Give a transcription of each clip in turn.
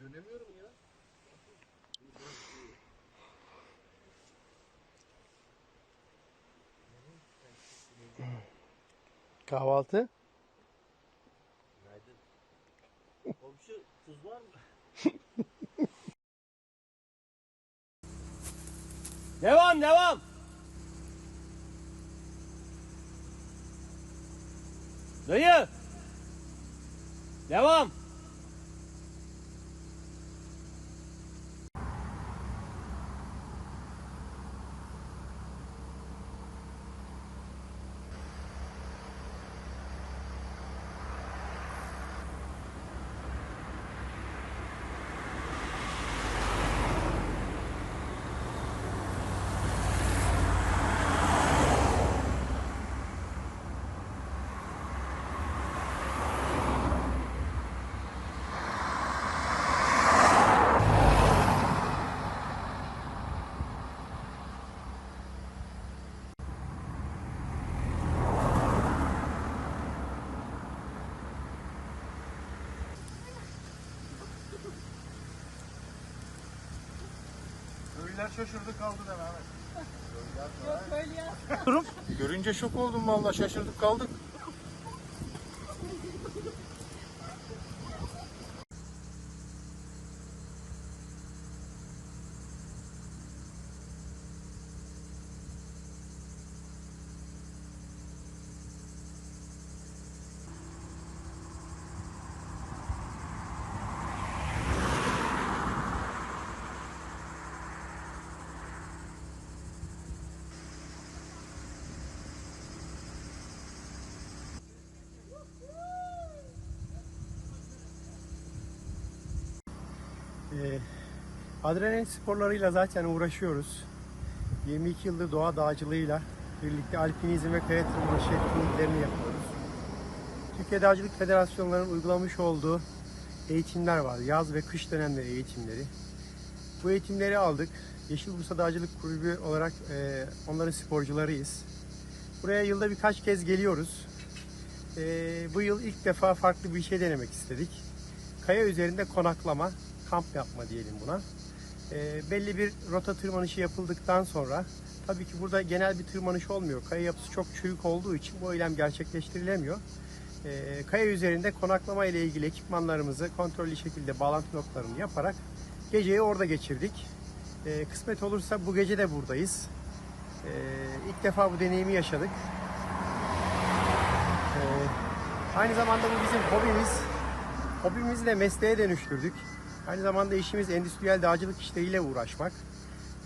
Dönemiyorum ya. Kahvaltı. Günaydın. Komşu tuz var mı? devam devam. Dayı. Devam. Köylüler şaşırdı kaldı deme Ahmet. Görünce şok oldum valla şaşırdık kaldık. Ee, adrenalin sporlarıyla zaten uğraşıyoruz. 22 yıldır doğa dağcılığıyla birlikte alpinizm ve kaya tırmanışı etkinliklerini yapıyoruz. Türkiye Dağcılık Federasyonları'nın uygulamış olduğu eğitimler var. Yaz ve kış dönemleri eğitimleri. Bu eğitimleri aldık. Yeşil Bursa Dağcılık Kulübü olarak e, onların sporcularıyız. Buraya yılda birkaç kez geliyoruz. E, bu yıl ilk defa farklı bir şey denemek istedik. Kaya üzerinde konaklama, kamp yapma diyelim buna. E, belli bir rota tırmanışı yapıldıktan sonra tabii ki burada genel bir tırmanış olmuyor. Kaya yapısı çok çürük olduğu için bu eylem gerçekleştirilemiyor. E, kaya üzerinde konaklama ile ilgili ekipmanlarımızı kontrollü şekilde bağlantı noktalarını yaparak geceyi orada geçirdik. E, kısmet olursa bu gece de buradayız. E, ilk defa bu deneyimi yaşadık. E, aynı zamanda bu bizim hobimiz. Hobimizi de mesleğe dönüştürdük. Aynı zamanda işimiz endüstriyel dağcılık işleriyle uğraşmak.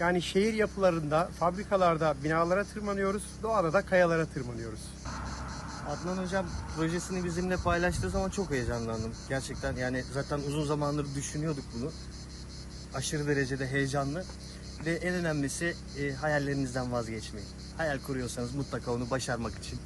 Yani şehir yapılarında, fabrikalarda binalara tırmanıyoruz, doğada da kayalara tırmanıyoruz. Adnan Hocam projesini bizimle paylaştığı zaman çok heyecanlandım. Gerçekten yani zaten uzun zamandır düşünüyorduk bunu. Aşırı derecede heyecanlı. Ve en önemlisi e, hayallerinizden vazgeçmeyin. Hayal kuruyorsanız mutlaka onu başarmak için